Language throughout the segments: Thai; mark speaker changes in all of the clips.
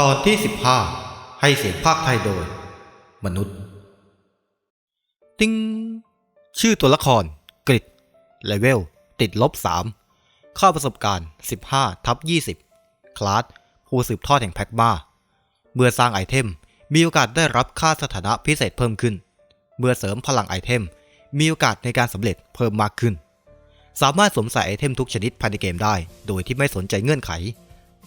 Speaker 1: ตอนที่ 15 ให้เสียงภาคไทยโดย มนุษย์ ติ้ง ชื่อตัวละคร กริดเลเวล ติดลบ 3 ค่าประสบการณ์ 15 ทับ 20 คลาส ผู้สืบทอดแห่งแพ็กมาเมื่อสร้างไอเทม มีโอกาสได้รับค่าสถานะพิเศษเพิ่มขึ้น เมื่อเสริมพลังไอเทม มีโอกาสในการสำเร็จเพิ่มมากขึ้น สามารถสวมใส่ไอเทมทุกชนิดภายในเกมได้ โดยที่ไม่สนใจเงื่อนไข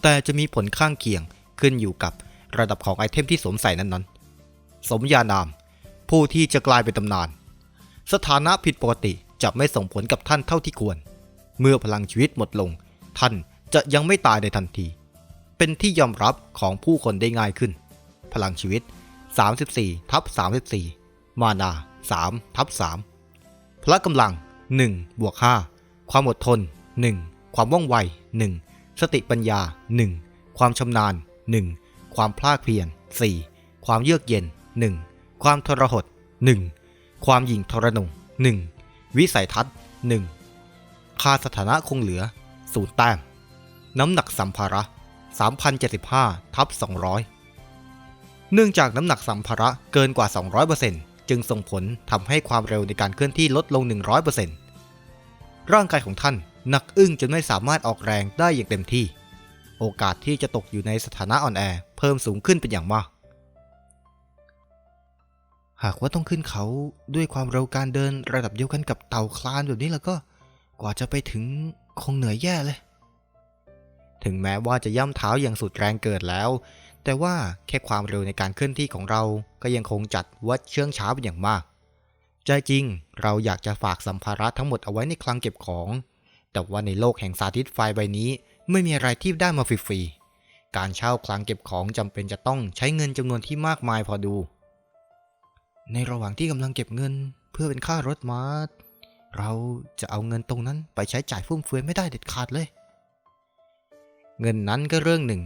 Speaker 1: แต่จะมีผลข้างเคียง ขึ้นอยู่กับระดับของไอเทมที่สวมใส่นั้นๆ สมญานาม ผู้ที่จะกลายเป็นตำนาน สถานะผิดปกติจะไม่ส่งผลกับท่านเท่าที่ควร เมื่อพลังชีวิตหมดลง ท่านจะยังไม่ตายในทันที เป็นที่ยอมรับของผู้คนได้ง่ายขึ้น พลังชีวิต 34ทับ34 มานา3ทับ3พละกำลัง1บวก5ความอดทน 1 ความว่องไว 1 สติปัญญา 1 ความชำนาญ 1. ความพลาดเพียน 4. ความเยือกเย็น 1. ความทรหด 1. ความหยิ่งทรนง 1. วิสัยทัศน์ 1. ค่าสถานะคงเหลือ0แต้ม น้ำหนักสัมภาระ 3,075ทับ200 เนื่องจากน้ำหนักสัมภาระเกินกว่า 200%จึงส่งผลทำให้ความเร็วในการเคลื่อนที่ลดลง 100%ร่างกายของท่านหนักอึ้งจนไม่สามารถออกแรงได้อย่างเต็มที่ โอกาสที่จะตกอยู่ในสถานะอ่อนแอเพิ่มสูงขึ้นเป็นอย่างมาก หากว่าต้องขึ้นเขาด้วยความเร็วการเดินระดับเดียวกันกับเต่าคลานแบบนี้แล้วก็ กว่าจะไปถึงคงเหนื่อยแย่เลย ถึงแม้ว่าจะย่ำเท้าอย่างสุดแรงเกิดแล้ว แต่ว่าแค่ความเร็วในการเคลื่อนที่ของเราก็ยังคงจัดวัดเชื่องช้าเป็นอย่างมากใจจริงเราอยากจะฝากสัมภาระทั้งหมดเอาไว้ในคลังเก็บของ แต่ว่าในโลกแห่งสาธิตไฟใบนี้ ไม่มีอะไรที่ได้มาฟรีๆ การเช่าคลังเก็บของจำเป็นจะต้องใช้เงินจำนวนที่มากมายพอดู ในระหว่างที่กำลังเก็บเงินเพื่อเป็นค่ารถมาเราจะเอาเงินตรงนั้นไปใช้จ่ายฟุ่มเฟือยไม่ได้เด็ดขาดเลย เงินนั้นก็เรื่องหนึ่ง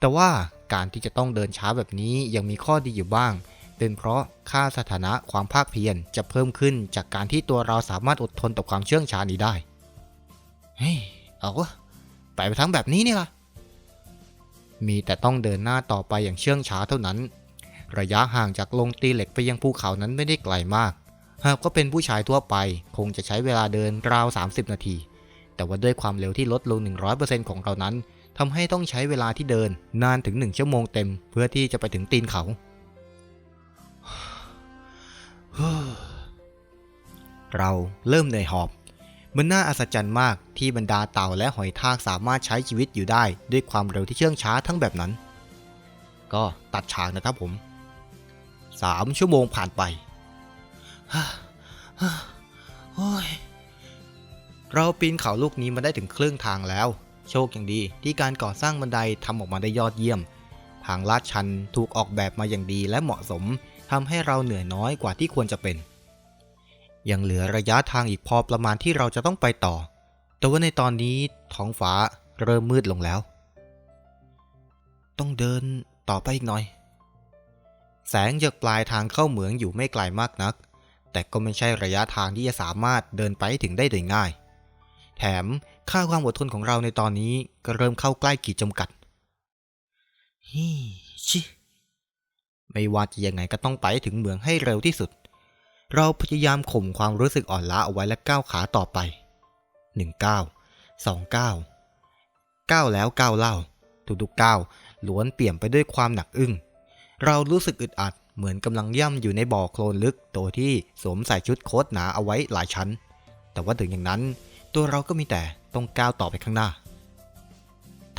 Speaker 1: แต่ว่าการที่จะต้องเดินช้าแบบนี้ยังมีข้อดีอยู่บ้าง เป็นเพราะค่าสถานะความภาคเพียรจะเพิ่มขึ้นจากการที่ตัวเราสามารถอดทนต่อความเชื่องช้านี้ได้ เฮ้ย เอาวะ ไปไปทั้งแบบนี้นี่ล่ะ มีแต่ต้องเดินหน้าต่อไปอย่างเชื่องช้าเท่านั้น ระยะห่างจากลงตีเหล็กไปยังภูเขานั้นไม่ได้ไกลมาก หากก็เป็นผู้ชายทั่วไป คงจะใช้เวลาเดินราว 30 นาที แต่ว่าด้วยความเร็วที่ลดลง 100%ของเรานั้นทำให้ต้องใช้เวลาที่เดินนานถึง 1 ชั่วโมงเต็ม เพื่อที่จะไปถึงตีนเขาเราเริ่มเหนื่อยหอบ มันน่าอัศจรรย์มากที่บรรดาเต่าและหอยทากสามารถใช้ชีวิตอยู่ได้ ด้วยความเร็วที่เชื่องช้าทั้งแบบนั้น ก็ตัดฉากนะครับผมสามชั่วโมงผ่านไปโอ้ยเราปีนเขาลูกนี้มาได้ถึงครึ่งทางแล้ว โชคอย่างดีที่การก่อสร้างบันไดทำออกมาได้ยอดเยี่ยม ทางลาดชันถูกออกแบบมาอย่างดีและเหมาะสมทำให้เราเหนื่อยน้อยกว่าที่ควรจะเป็น ยังเหลือระยะทางอีกพอประมาณที่เราจะต้องไปต่อ แต่ว่าในตอนนี้ท้องฟ้าเริ่มมืดลงแล้ว ต้องเดินต่อไปอีกหน่อย แสงจากปลายทางเข้าเหมืองอยู่ไม่ไกลมากนัก แต่ก็ไม่ใช่ระยะทางที่จะสามารถเดินไปถึงได้โดยง่าย แถมค่าความอดทนของเราในตอนนี้ก็เริ่มเข้าใกล้ขีดจำกัดฮิชิไม่ว่าจะยังไงก็ต้องไปถึงเหมืองให้เร็วที่สุด เราพยายามข่มความรู้สึกอ่อนล้าเอาไว้และก้าวขาต่อไปหนึ่งก้าวสองก้าวก้าวแล้วก้าวเล่า ทุกๆก้าวล้วนเปี่ยมไปด้วยความหนักอึ้ง เรารู้สึกอึดอัดเหมือนกำลังย่ำอยู่ในบ่อโคลนลึกตัวที่สวมใส่ชุดโค้ทหนาเอาไว้หลายชั้น แต่ว่าถึงอย่างนั้น ตัวเราก็มีแต่ต้องก้าวต่อไปข้างหน้า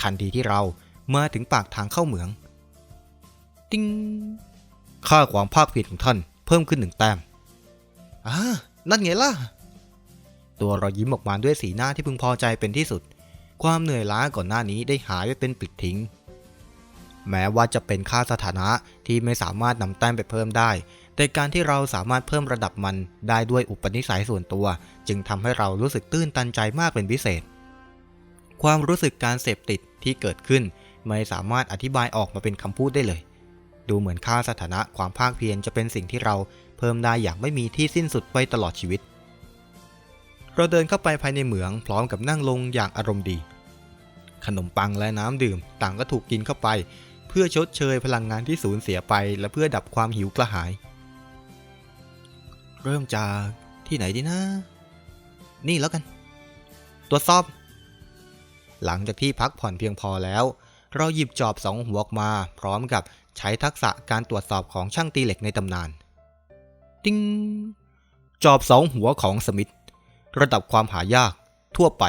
Speaker 1: ทันทีที่เรามาถึงปากทางเข้าเหมือง ติ้ง ค่าความภาคเพียรของท่านเพิ่มขึ้นหนึ่งแต้ม อ่านั่นไงล่ะ ตัวเรายิ้มออกมาด้วยสีหน้าที่พึงพอใจเป็นที่สุด ความเหนื่อยล้าก่อนหน้านี้ได้หายไปเป็นปิดทิ้ง แม้ว่าจะเป็นค่าสถานะที่ไม่สามารถนำแต้มไปเพิ่มได้ แต่การที่เราสามารถเพิ่มระดับมันได้ด้วยอุปนิสัยส่วนตัว จึงทำให้เรารู้สึกตื้นตันใจมากเป็นพิเศษ ความรู้สึกการเสพติดที่เกิดขึ้น ไม่สามารถอธิบายออกมาเป็นคำพูดได้เลย ดูเหมือนค่าสถานะความภาคเพียรจะเป็นสิ่งที่เรา เพิ่มได้อย่างไม่มีที่สิ้นสุดไปตลอดชีวิต เราเดินเข้าไปภายในเหมืองพร้อมกับนั่งลงอย่างอารมณ์ดี ขนมปังและน้ำดื่ม ต่างก็ถูกกินเข้าไป เพื่อชดเชยพลังงานที่สูญเสียไป และเพื่อดับความหิวกระหาย เริ่มจากที่ไหนดีนะ นี่แล้วกัน ตรวจสอบ หลังจากที่พักผ่อนเพียงพอแล้ว เราหยิบจอบสองหัวออกมา พร้อมกับใช้ทักษะการตรวจสอบของช่างตีเหล็กในตำนาน ติ้งจอบสองหัวของสมิธระดับความหายาก ทั่วไป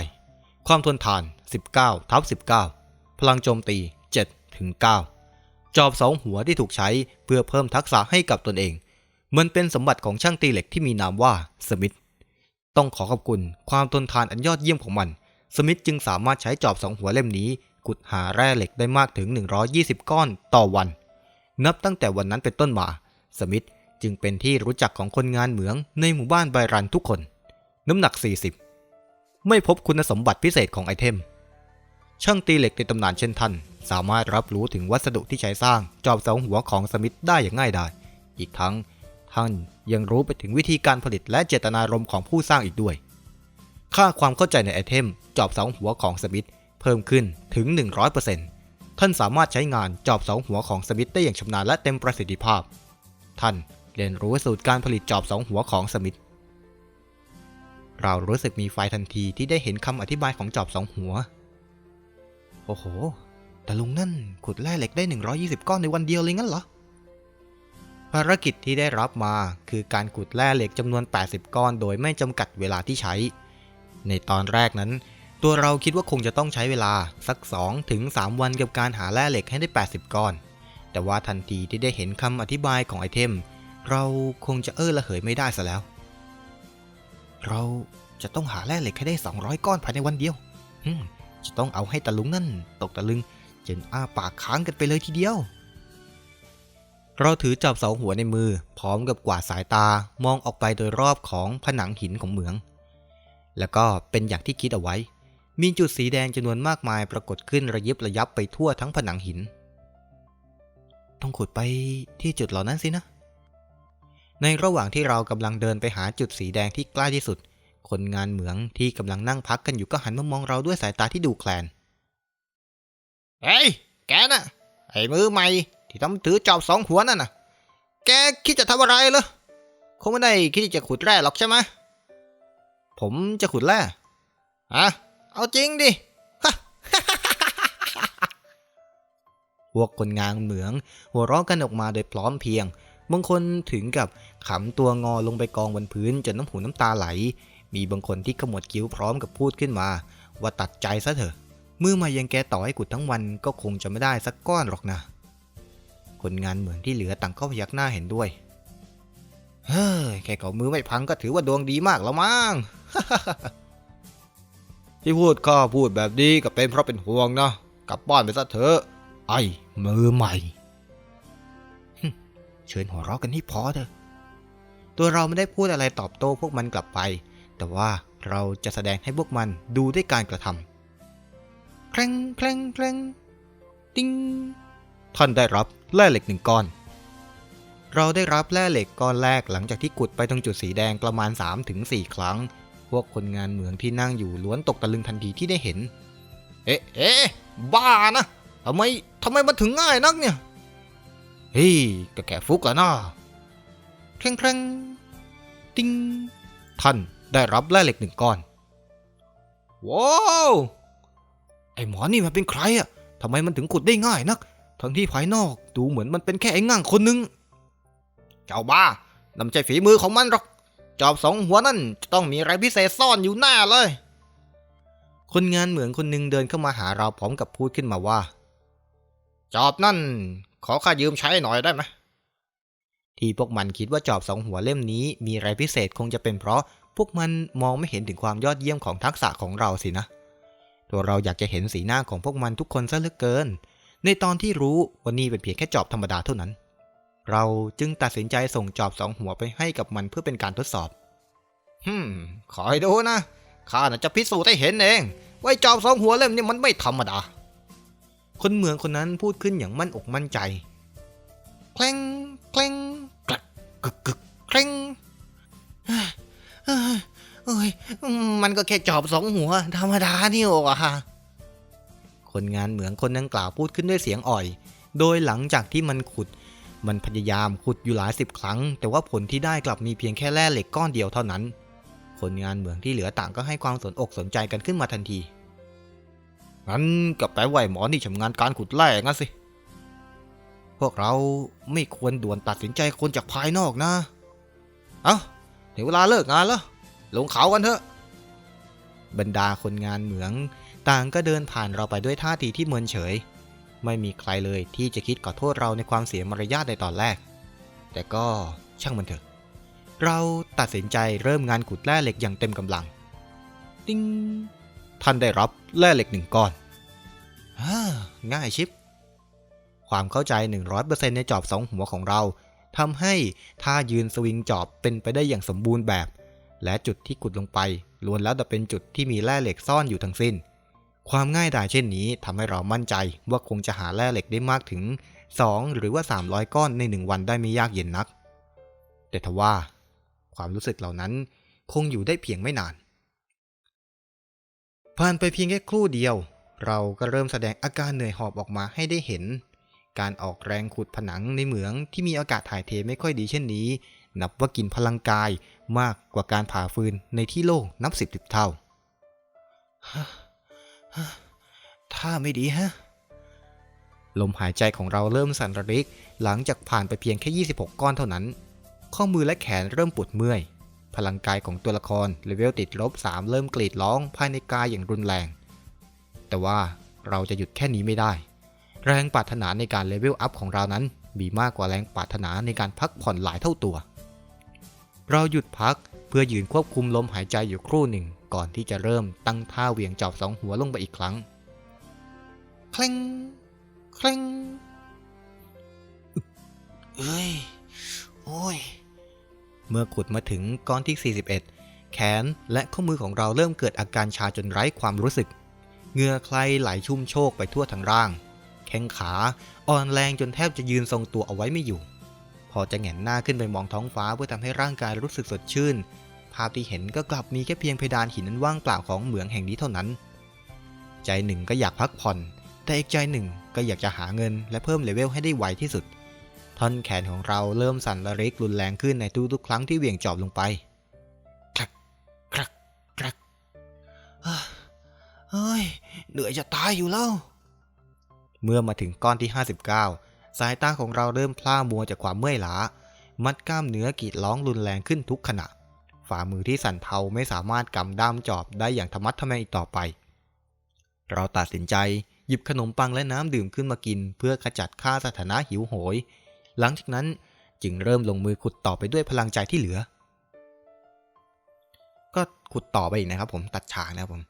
Speaker 1: ความทนทาน 19ทับ19 พลังโจมตี7ถึง9จอบสองหัวที่ถูกใช้เพื่อเพิ่มทักษะให้กับตนเอง มันเป็นสมบัติของช่างตีเหล็กที่มีนามว่าสมิธต้องขอขอบคุณความทนทานอันยอดเยี่ยมของมัน สมิธจึงสามารถใช้จอบสองหัวเล่มนี้ขุดหาแร่เหล็กได้มากถึง 120 ก้อนต่อวัน นับตั้งแต่วันนั้นเป็นต้นมา สมิธ จึงเป็นที่รู้จักของคนงานเหมืองในหมู่บ้านไบรันทุกคน น้ำหนัก 40 ไม่พบคุณสมบัติพิเศษของไอเทม ช่างตีเหล็กในตำนานเช่นท่าน สามารถรับรู้ถึงวัสดุที่ใช้สร้างจอบสองหัวของสมิธได้อย่างง่ายดายอีกทั้งท่านยังรู้ไปถึงวิธีการผลิตและเจตนารมณ์ของผู้สร้างอีกด้วย ค่าความเข้าใจในไอเทม จอบสองหัวของสมิธเพิ่มขึ้นถึง 100%ท่านสามารถใช้งานจอบสองหัวของสมิธได้อย่างชำนาญและเต็มประสิทธิภาพ ท่าน เรียนรู้สูตรการผลิตจอบสองหัวของสมิธเรารู้สึกมีไฟทันทีที่ได้เห็นคำอธิบายของจอบสองหัว โอ้โห แต่ลุงนั่นขุดแร่เหล็กได้ 120 ก้อนในวันเดียวเลยงั้นเหรอ ภารกิจที่ได้รับมาคือการขุดแร่เหล็กจำนวน 80 ก้อน โดยไม่จำกัดเวลาที่ใช้ ในตอนแรกนั้น ตัวเราคิดว่าคงจะต้องใช้เวลาสัก2ถึง3วันกับการหาแร่เหล็กให้ได้ 80 ก้อน แต่ว่าทันทีที่ได้เห็นคำอธิบายของไอเทม เราคงจะเออละเหยไม่ได้ซะแล้ว เราจะต้องหาแร่เหล็กให้ได้ 200 ก้อนภายในวันเดียว อืมจะต้องเอาให้ตะลุงนั่น ตกตะลึงจนอ้าปากค้างกันไปเลยทีเดียว เราถือจับเสาหัวในมือ พร้อมกับกวาดสายตามองออกไปโดยรอบของผนังหินของเหมือง แล้วก็เป็นอย่างที่คิดเอาไว้ มีจุดสีแดงจำนวนมากมายปรากฏขึ้นระยิบระยับไปทั่วทั้งผนังหิน ต้องขุดไปที่จุดเหล่านั้นสินะ ในระหว่างที่เรากำลังเดินไปหาจุดสีแดงที่ใกล้ที่สุด คนงานเหมืองที่กำลังนั่งพักกันอยู่ก็หันมามองเราด้วยสายตาที่ดูแคลน เฮ้ย แกน่ะ ไอ้มือใหม่ ที่ทำถือจอบสองหัวนั่นน่ะ แกคิดจะทำอะไรเหรอ คงไม่ได้คิดจะขุดแร่หรอกใช่ไหม ผมจะขุดแร่ฮะเอาจริงดิฮะพวกคนงานเหมือง หัวเราะกันออกมาโดยพร้อมเพียง บางคนถึงกับขำตัวงอลงไปกองบนพื้นจนน้ำหูน้ำตาไหล มีบางคนที่ขมวดคิ้วพร้อมกับพูดขึ้นมา ว่าตัดใจซะเถอะมือมายังแกต่อให้กุดทั้งวันก็คงจะไม่ได้สักก้อนหรอกนะ คนงานเหมืองที่เหลือต่างก็พยักหน้าเห็นด้วย เฮ้ยแค่เก่ามือไม่พังก็ถือว่าดวงดีมากแล้วมั้งที่พูดก็พูดแบบนี้ก็เป็นเพราะเป็นห่วงนะกลับบ้านไปซะเถอะไอ้มือใหม่ เชิญหัวเราะกันให้พอเถอะ ตัวเราไม่ได้พูดอะไรตอบโต้พวกมันกลับไป แต่ว่าเราจะแสดงให้พวกมันดูด้วยการกระทำแคลงแคลงแคลงติ้งท่านได้รับแร่เหล็กหนึ่งก้อน เราได้รับแร่เหล็กก้อนแรกหลังจากที่กุดไปตรงจุดสีแดงประมาณ 3-4 ครั้ง พวกคนงานเหมืองที่นั่งอยู่ล้วนตกตะลึงทันทีที่ได้เห็น เอ๊ะเอ๊ะบ้านะทำไมทำไมมันถึงง่ายนักเนี่ย เฮ้ยก็แค่ฟุกอะนะแคร่งคร่งติ้งท่านได้รับแร่เหล็กหนึ่งก้อน ว้าวไอหมอนี่มันเป็นใครอะทำไมมันถึงขุดได้ง่ายนัก ทั้งที่ภายนอกดูเหมือนมันเป็นแค่ไอ้ง่างคนหนึง เจ้าบ้านั่นใช่ฝีมือของมันหรอก จอบสองหัวนั่นจะต้องมีอะไรพิเศษซ่อนอยู่หน้าเลย คนงานเหมือนคนหนึ่งเดินเข้ามาหาเราพร้อมกับพูดขึ้นมาว่า จอบนั่น ขอข้ายืมใช้หน่อยได้ไหมที่พวกมันคิดว่าจอบสองหัวเล่มนี้มีอะไรพิเศษคงจะเป็นเพราะพวกมันมองไม่เห็นถึงความยอดเยี่ยมของทักษะของเราสินะ ตัวเราอยากจะเห็นสีหน้าของพวกมันทุกคนซะเหลือเกิน ในตอนที่รู้ว่านี่เป็นเพียงแค่จอบธรรมดาเท่านั้น เราจึงตัดสินใจส่งจอบสองหัวไปให้กับมันเพื่อเป็นการทดสอบฮึมขอให้ดูนะข้าจะพิสูจน์ให้เห็นเองว่าจอบสองหัวเล่มนี้มันไม่ธรรมดา คนเมืองคนนั้นพูดขึ้นอย่างมั่นอกมั่นใจแคลงแคลงกลักกึกกึกแคลงเฮ้ยเฮ้ยเอ้ยมันก็แค่จอบสองหัว ธรรมดานี่โอ้อะคนงานเหมืองคนนั้นกล่าวพูดขึ้นด้วยเสียงอ่อย โดยหลังจากที่มันขุด มันพยายามขุดอยู่หลายสิบครั้ง แต่ว่าผลที่ได้กลับมีเพียงแค่แร่เหล็กก้อนเดียวเท่านั้น คนงานเหมืองที่เหลือต่างก็ให้ความสนอกสนใจกันขึ้นมาทันที งั้นก็แปลว่าไอ้หมอนี่ชำนาญการขุดแร่งั้นสิ พวกเราไม่ควรด่วนตัดสินใจคนจากภายนอกนะ เอ้าถึงเวลาเลิกงานแล้ว ลงเขากันเถอะ บรรดาคนงานเหมือง ต่างก็เดินผ่านเราไปด้วยท่าทีที่เมินเฉย ไม่มีใครเลยที่จะคิดขอโทษเราในความเสียมารยาทในตอนแรก แต่ก็ช่างมันเถอะ เราตัดสินใจเริ่มงานขุดแร่เหล็กอย่างเต็มกำลัง ติ้ง ท่านได้รับแร่เหล็กหนึ่งก้อนฮ่าง่ายชิป ความเข้าใจ 100%ในจอบสองหัวของเราทำให้ท่ายืนสวิงจอบเป็นไปได้อย่างสมบูรณ์แบบ และจุดที่ขุดลงไปล้วนแล้วแต่เป็นจุดที่มีแร่เหล็กซ่อนอยู่ทั้งสิ้น ความง่ายดายเช่นนี้ทำให้เรามั่นใจว่าคงจะหาแร่เหล็กได้มากถึง 2 หรือว่า 300 ก้อนใน 1 วันได้ไม่ยากเย็นนัก แต่ทว่า ความรู้สึกเหล่านั้นคงอยู่ได้เพียงไม่นาน ผ่านไปเพียงแค่ครู่เดียว เราก็เริ่มแสดงอาการเหนื่อยหอบออกมาให้ได้เห็น การออกแรงขุดผนังในเหมืองที่มีอากาศถ่ายเทไม่ค่อยดีเช่นนี้ นับว่ากินพลังกายมากกว่าการผ่าฟืนในที่โล่งนับสิบสิบเท่าถ้าไม่ดีฮะ ลมหายใจของเราเริ่มสั่นระริก หลังจากผ่านไปเพียงแค่ 26 ก้อนเท่านั้น ข้อมือและแขนเริ่มปวดเมื่อย พลังกายของตัวละครเลเวลติดลบ 3 เริ่มกรีดร้องภายในกายอย่างรุนแรง แต่ว่าเราจะหยุดแค่นี้ไม่ได้ แรงปรารถนาในการเลเวลอัพของเรานั้น มีมากกว่าแรงปรารถนาในการพักผ่อนหลายเท่าตัว เราหยุดพักเพื่อยืนควบคุมลมหายใจอยู่ครู่หนึ่ง ก่อนที่จะเริ่มตั้งท่าเหวียงจอบสองหัวลงไปอีกครั้งคล้งคล้งเอ้ย โอ้ย เมื่อขุดมาถึงก้อนที่ 41 แขนและข้อมือของเราเริ่มเกิดอาการชาจนไร้ความรู้สึก เหงื่อใครไหลชุ่มโชกไปทั่วทั้งร่าง แข้งขาอ่อนแรงจนแทบจะยืนทรงตัวเอาไว้ไม่อยู่ พอจะแหงนหน้าขึ้นไปมองท้องฟ้าเพื่อทำให้ร่างกายรู้สึกสดชื่น ภาพที่เห็นก็กลับมีแค่เพียงเพดานหินนั้นว่างเปล่าของเหมืองแห่งนี้เท่านั้น ใจหนึ่งก็อยากพักผ่อน แต่อีกใจหนึ่งก็อยากจะหาเงินและเพิ่มเลเวลให้ได้ไวที่สุด ท่อนแขนของเราเริ่มสั่นระริกรุนแรงขึ้นในทุกๆ ครั้งที่เหวี่ยงจอบลงไปคลักคลักคลักอะเฮ้ย เหนื่อยจะตายอยู่แล้ว เมื่อมาถึงก้อนที่ 59 สายตาของเราเริ่มพล่ามัวจากความเมื่อยล้า มัดกล้ามเนื้อกรีดร้องรุนแรงขึ้นทุกขณะ ฝ่ามือที่สั่นเทาไม่สามารถกำด้ามจอบได้อย่างธรรมัดทะแมงอีกต่อไป เราตัดสินใจหยิบขนมปังและน้ำดื่มขึ้นมากิน เพื่อขจัดค่าสถานะหิวโหย หลังจากนั้นจึงเริ่มลงมือขุดต่อไปด้วยพลังใจที่เหลือ ก็ขุดต่อไปอีกนะครับผมตัดฉากนะครับผม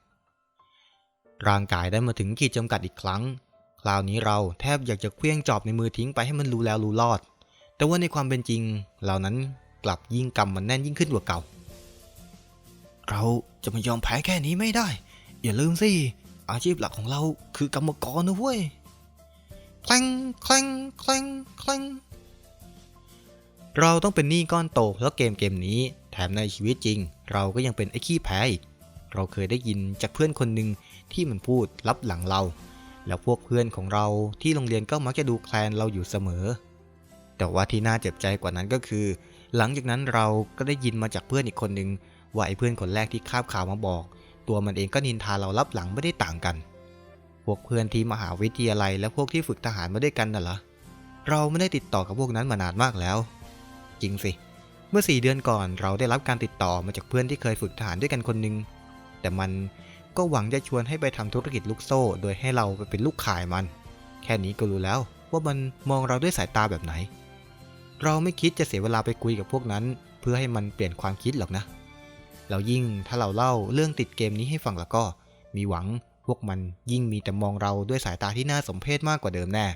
Speaker 1: ร่างกายได้มาถึงขีดจำกัดอีกครั้ง คราวนี้เราแทบอยากจะเคลี้ยงจอบในมือทิ้งไปให้มันรู้แล้วรู้รอด แต่ว่าในความเป็นจริงเหล่านั้นกลับยิ่งกำมันแน่นยิ่งขึ้นกว่าเก่า เราจะไม่ยอมแพ้แค่นี้ไม่ได้ อย่าลืมสิอาชีพหลักของเราคือกรรมกรนะเว้ยคลังคลังคลังคลัง เราต้องเป็นหนี้ก้อนโตเพราะเกมเกมนี้ แถมในชีวิตจริง เราก็ยังเป็นไอ้ขี้แพ้อีก เราเคยได้ยินจากเพื่อนคนหนึ่งที่มันพูดลับหลังเรา แล้วพวกเพื่อนของเราที่โรงเรียนก็มักจะดูแคลนเราอยู่เสมอ แต่ว่าที่น่าเจ็บใจกว่านั้นก็คือ หลังจากนั้นเราก็ได้ยินมาจากเพื่อนอีกคนหนึ่งว่าไอ้เพื่อนคนแรกที่คาบข่าวมาบอก ตัวมันเองก็นินทาเรารับหลังไม่ได้ต่างกัน พวกเพื่อนที่มหาวิทยาลัยและพวกที่ฝึกทหารมาด้วยกันน่ะเหรอเราไม่ได้ติดต่อกับพวกนั้นมานานมากแล้ว จริงสิ เมื่อสี่เดือนก่อนเราได้รับการติดต่อมาจากเพื่อนที่เคยฝึกทหารด้วยกันคนหนึ่งแต่มันก็หวังจะชวนให้ไปทำธุรกิจลูกโซ่ โดยให้เราไปเป็นลูกขายมัน แค่นี้ก็รู้แล้วว่ามันมองเราด้วยสายตาแบบไหน เราไม่คิดจะเสียเวลาไปคุยกับพวกนั้น เพื่อให้มันเปลี่ยนความคิดหรอกนะแล้วยิ่งถ้าเราเล่าเรื่องติดเกมนี้ให้ฟังแล้วก็ มีหวังพวกมันยิ่งมีแต่มองเราด้วยสายตาที่น่าสมเพชมากกว่าเดิมแน่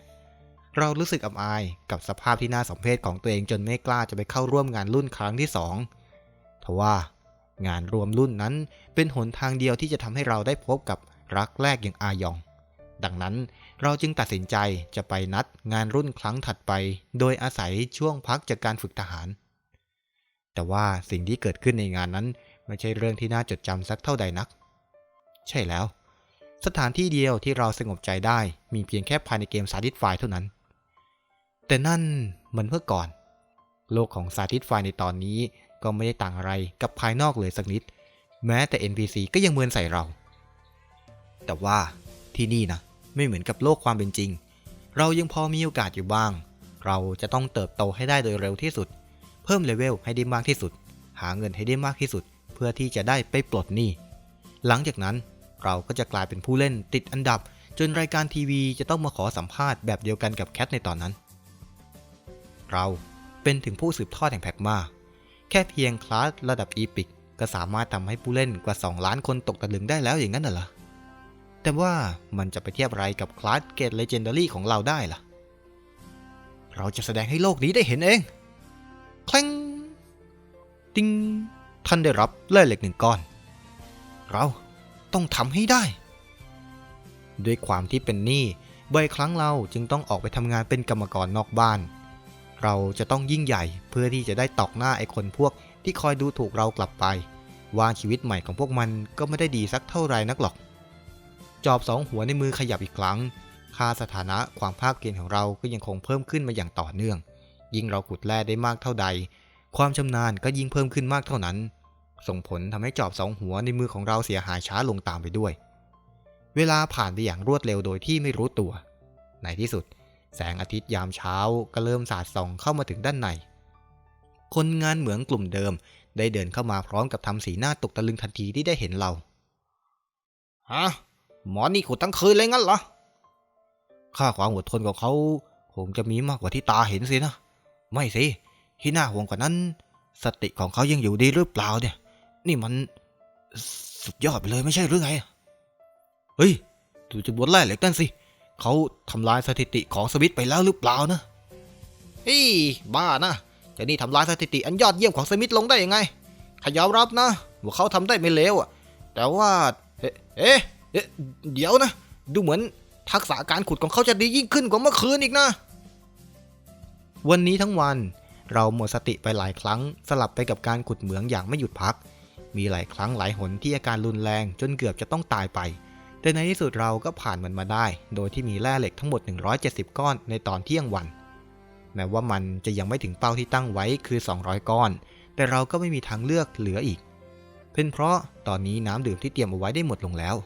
Speaker 1: เรารู้สึกอับอายกับสภาพที่น่าสมเพชของตัวเองจนไม่กล้าจะไปเข้าร่วมงานรุ่นครั้งที่สองทว่างานรวมรุ่นนั้นเป็นหนทางเดียวที่จะทำให้เราได้พบกับรักแรกอย่างอายอง ดังนั้นเราจึงตัดสินใจจะไปนัดงานรุ่นครั้งถัดไป โดยอาศัยช่วงพักจากการฝึกทหาร แต่ว่าสิ่งที่เกิดขึ้นในงานนั้นไม่ใช่เรื่องที่น่าจดจำสักเท่าใดนัก ใช่แล้ว สถานที่เดียวที่เราสงบใจได้มีเพียงแค่ภายในเกมซาดิสไฟเท่านั้น แต่นั่นมันเมื่อก่อน โลกของซาติสไฟในตอนนี้ก็ไม่ได้ต่างอะไรกับภายนอกเลยสักนิด แม้แต่ NPC ก็ยังเมินใส่เรา แต่ว่าที่นี่นะไม่เหมือนกับโลกความเป็นจริง เรายังพอมีโอกาสอยู่บ้าง เราจะต้องเติบโตให้ได้โดยเร็วที่สุด เพิ่มเลเวลให้ได้มากที่สุด หาเงินให้ได้มากที่สุด เพื่อที่จะได้ไปปลดหนี้ หลังจากนั้นเราก็จะกลายเป็นผู้เล่นติดอันดับ จนรายการทีวีจะต้องมาขอสัมภาษณ์แบบเดียวกันกับแคทในตอนนั้น เราเป็นถึงผู้สืบทอดแห่งแพ็กมา แค่เพียงคลาสระดับอีพิกก็สามารถทำให้ผู้เล่นกว่า 2 ล้านคนตกตะลึงได้แล้วอย่างนั้นเหรอ แต่ว่ามันจะไปเทียบอะไรกับคลาสเกตเลเจนดารี่ของเราได้ล่ะ เราจะแสดงให้โลกนี้ได้เห็นเองคลังติงท่านได้รับแร่เหล็กหนึ่งก้อน เราต้องทำให้ได้ ด้วยความที่เป็นหนี้บ่อยครั้งเราจึงต้องออกไปทำงานเป็นกรรมกรนอกบ้าน เราจะต้องยิ่งใหญ่ เพื่อที่จะได้ตอกหน้าไอ้คนพวกที่คอยดูถูกเรากลับไป ว่าชีวิตใหม่ของพวกมันก็ไม่ได้ดีสักเท่าไรนักหรอก จอบสองหัวในมือขยับอีกครั้ง ค่าสถานะความภาคเพียรของเราก็ยังคงเพิ่มขึ้นมาอย่างต่อเนื่อง ยิ่งเราขุดแร่ได้มากเท่าใด ความชำนาญก็ยิ่งเพิ่มขึ้นมากเท่านั้น ส่งผลทำให้จอบสองหัวในมือของเราเสียหายช้าลงตามไปด้วย เวลาผ่านไปอย่างรวดเร็วโดยที่ไม่รู้ตัว ในที่สุด แสงอาทิตย์ยามเช้าก็เริ่มสาดส่องเข้ามาถึงด้านใน คนงานเหมืองกลุ่มเดิมได้เดินเข้ามาพร้อมกับทำสีหน้าตกตะลึงทันทีที่ได้เห็นเรา ฮะ หมอนี่ขุดทั้งคืนเลยงั้นเหรอ ค่าความอดทนของเขาคงจะมีมากกว่าที่ตาเห็นสินะ ไม่สิ ที่น่าห่วงกว่านั้น สติของเขายังอยู่ดีหรือเปล่าเนี่ย นี่มันสุดยอดไปเลยไม่ใช่หรือไง เฮ้ยดูจะบวนแร่เหล็กนั่นสิ เขาทำลายสถิติของสวิตไปแล้วหรือเปล่านะเฮ้ยบ้านะจะนี่ทำลายสถิติอันยอดเยี่ยมของสมิธลงได้ยังไงขยอมรับนะว่าเขาทำได้ไม่เลวอะ แต่ว่าเอ๊ะเอ๊ะเอ๊ะเดี๋ยวนะ ดูเหมือนทักษะการขุดของเขาจะดียิ่งขึ้นกว่าเมื่อคืนอีกนะ วันนี้ทั้งวันเราหมดสติไปหลายครั้งสลับไปกับการขุดเหมืองอย่างไม่หยุดพัก มีหลายครั้งหลายหนที่อาการรุนแรงจนเกือบจะต้องตายไป แต่ในที่สุดเราก็ผ่านมันมาได้ โดยที่มีแร่เหล็กทั้งหมด 170 ก้อนในตอนเที่ยงวัน แม้ว่ามันจะยังไม่ถึงเป้าที่ตั้งไว้คือ 200 ก้อน แต่เราก็ไม่มีทางเลือกเหลืออีก เป็นเพราะตอนนี้น้ำดื่มที่เตรียมเอาไว้ได้หมดลงแล้ว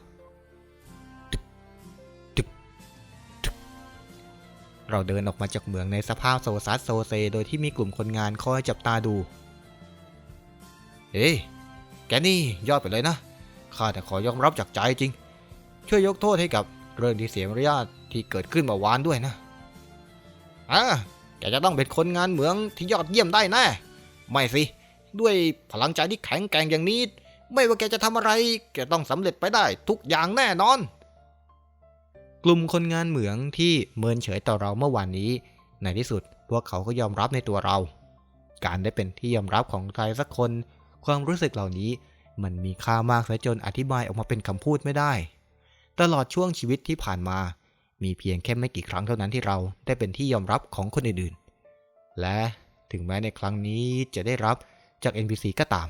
Speaker 1: เราเดินออกมาจากเมืองในสภาพโซซัสโซเซ โดยที่มีกลุ่มคนงานคอยจับตาดูเฮ้แกนี่ยอดไปเลยนะ ข้าแต่ขอยอมรับจากใจจริง ช่วยยกโทษให้กับเรื่องที่เสียมารยาทที่เกิดขึ้นเมื่อวานด้วยนะอ่าแกจะต้องเป็นคนงานเหมืองที่ยอดเยี่ยมได้แน่ไม่สิ ด้วยพลังใจที่แข็งแกร่งอย่างนี้ ไม่ว่าแกจะทำอะไร แกต้องสำเร็จไปได้ทุกอย่างแน่นอน กลุ่มคนงานเหมืองที่เมินเฉยต่อเราเมื่อวานนี้ ในที่สุดพวกเขาก็ยอมรับในตัวเรา การได้เป็นที่ยอมรับของใครสักคน ความรู้สึกเหล่านี้ มันมีค่ามากเสียจนอธิบายออกมาเป็นคำพูดไม่ได้ ตลอดช่วงชีวิตที่ผ่านมา มีเพียงแค่ไม่กี่ครั้งเท่านั้นที่เราได้เป็นที่ยอมรับของคนอื่นๆ และถึงแม้ในครั้งนี้จะได้รับจาก NPC ก็ตาม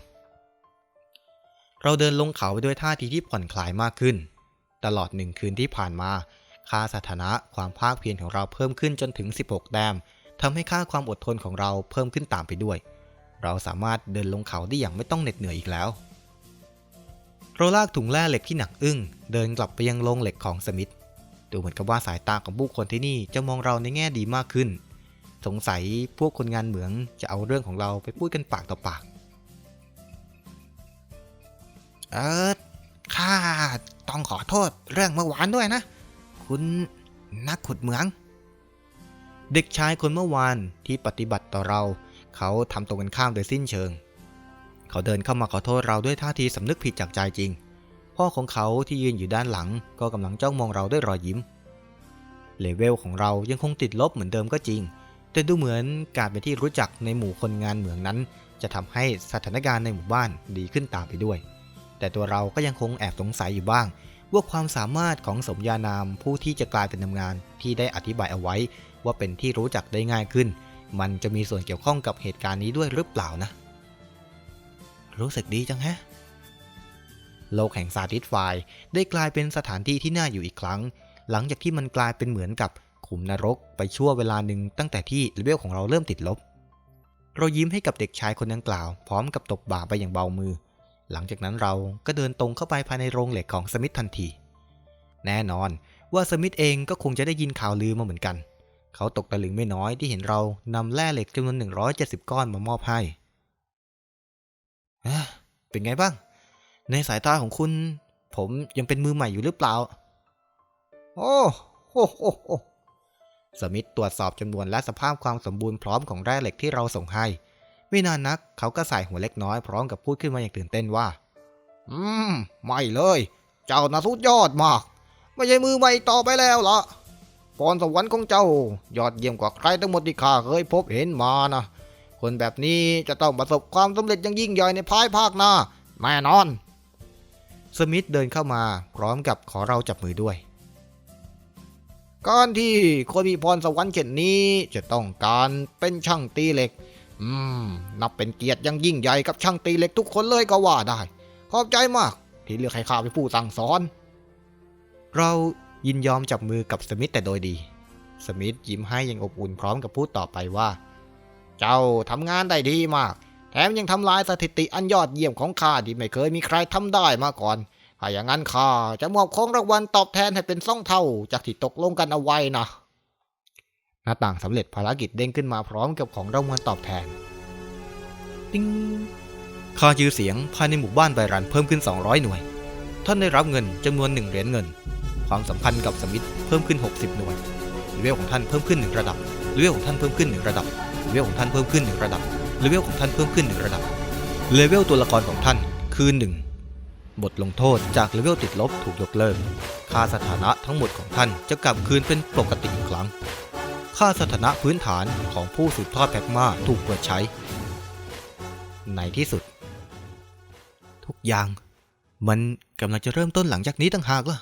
Speaker 1: เราเดินลงเขาไปด้วยท่าทีที่ผ่อนคลายมากขึ้น ตลอดหนึ่งคืนที่ผ่านมา ค่าสถานะความภาคเพียรของเราเพิ่มขึ้นจนถึง 16 แต้มทำให้ค่าความอดทนของเราเพิ่มขึ้นตามไปด้วย เราสามารถเดินลงเขาได้อย่างไม่ต้องเหน็ดเหนื่อยอีกแล้ว เราลากถุงแร่เหล็กที่หนักอึ้ง เดินกลับไปยังโรงเหล็กของสมิธดูเหมือนกับว่าสายตาของผู้คนที่นี่จะมองเราในแง่ดีมากขึ้น สงสัยพวกคนงานเหมืองจะเอาเรื่องของเราไปพูดกันปากต่อปาก เออข้าต้องขอโทษเรื่องเมื่อวานด้วยนะ คุณนักขุดเหมือง เด็กชายคนเมื่อวานที่ปฏิบัติต่อเรา เขาทำตรงกันข้ามโดยสิ้นเชิง เขาเดินเข้ามาขอโทษเราด้วยท่าทีสำนึกผิดจากใจจริง พ่อของเขาที่ยืนอยู่ด้านหลัง ก็กำลังจ้องมองเราด้วยรอยยิ้ม เลเวลของเรายังคงติดลบเหมือนเดิมก็จริง แต่ดูเหมือนการเป็นที่รู้จักในหมู่คนงานเหมืองนั้น จะทำให้สถานการณ์ในหมู่บ้านดีขึ้นตามไปด้วย แต่ตัวเราก็ยังคงแอบสงสัยอยู่บ้างว่าความสามารถของสมญานามผู้ที่จะกลายเป็นทำงานที่ได้อธิบายเอาไว้ ว่าเป็นที่รู้จักได้ง่ายขึ้น มันจะมีส่วนเกี่ยวข้องกับเหตุการณ์นี้ด้วยหรือเปล่านะ รู้สึกดีจังแฮะ โลกแห่งซาดิสไฟได้กลายเป็นสถานที่ที่น่าอยู่อีกครั้ง หลังจากที่มันกลายเป็นเหมือนกับขุมนรกไปชั่วเวลาหนึ่งตั้งแต่ที่เลเวลของเราเริ่มติดลบ เรายิ้มให้กับเด็กชายคนดังกล่าว พร้อมกับตบบ่าไปอย่างเบามือ หลังจากนั้นเราก็เดินตรงเข้าไปภายในโรงเหล็กของสมิธทันที แน่นอนว่าสมิธเองก็คงจะได้ยินข่าวลือมาเหมือนกัน เขาตกตะลึงไม่น้อยที่เห็นเรานำแร่เหล็กจำนวน 170 ก้อนมามอบให้ เป็นไงบ้าง ในสายตาของคุณ ผมยังเป็นมือใหม่อยู่หรือเปล่า โอ้โหโหโหสมิธตรวจสอบจำนวนและสภาพความสมบูรณ์พร้อมของแร่เหล็กที่เราส่งให้ ไม่นานนัก เขาก็ใส่หัวเล็กน้อยพร้อมกับพูดขึ้นมาอย่างตื่นเต้นว่า อืม ไม่เลย เจ้าน่ะสุดยอดมาก ไม่ใช่มือใหม่ต่อไปแล้วล่ะพรสวรรค์ของเจ้า ยอดเยี่ยมกว่าใครทั้งหมดที่ข้าเคยพบเห็นมานะ คนแบบนี้จะต้องประสบความสำเร็จอย่างยิ่งใหญ่ในภายภาคหน้าแน่นอน สมิธเดินเข้ามาพร้อมกับขอเราจับมือด้วยการที่คนมีพรสวรรค์เช่นนี้จะต้องการเป็นช่างตีเหล็ก อืม นับเป็นเกียรติยังยิ่งใหญ่กับช่างตีเหล็กทุกคนเลยก็ว่าได้ ขอบใจมากที่เลือกให้ข้าเป็นผู้สั่งสอน เรายินยอมจับมือกับสมิธแต่โดยดี สมิธยิ้มให้อย่างอบอุ่นพร้อมกับพูดต่อไปว่า เจ้าทำงานได้ดีมาก แถมยังทำลายสถิติอันยอดเยี่ยมของข้าที่ไม่เคยมีใครทำได้มาก่อนถ้าอย่างนั้นข้าจะมอบของรางวัลตอบแทนให้เป็นสองเท่า จากที่ตกลงกันเอาไว้นะหน้าต่างสำเร็จภารกิจเด้งขึ้นมาพร้อมกับของรางวัลตอบแทนติ้งค่าชื่อเสียงภายในหมู่บ้านไบรันเพิ่มขึ้น 200 หน่วย ท่านได้รับเงินจำนวน 1 เหรียญเงิน ความสัมพันธ์กับสมิธเพิ่มขึ้น 60 หน่วยเลเวลของท่านเพิ่มขึ้น 1 ระดับเลเวลของท่านเพิ่มขึ้น 1 ระดับ เลเวลของท่านเพิ่มขึ้น1ระดับเลเวลของท่านเพิ่มขึ้น1ระดับเลเวลตัวละครของท่านคือ1บทลงโทษจากเลเวลติดลบถูกยกเลิกค่าสถานะทั้งหมดของท่านจะกลับคืนเป็นปกติอีกครั้ง ค่าสถานะพื้นฐานของผู้สืบทอดแพกมาถูกเปิดใช้ ในที่สุด ทุกอย่างมันกำลังจะเริ่มต้นหลังจากนี้ต่างหากล่ะ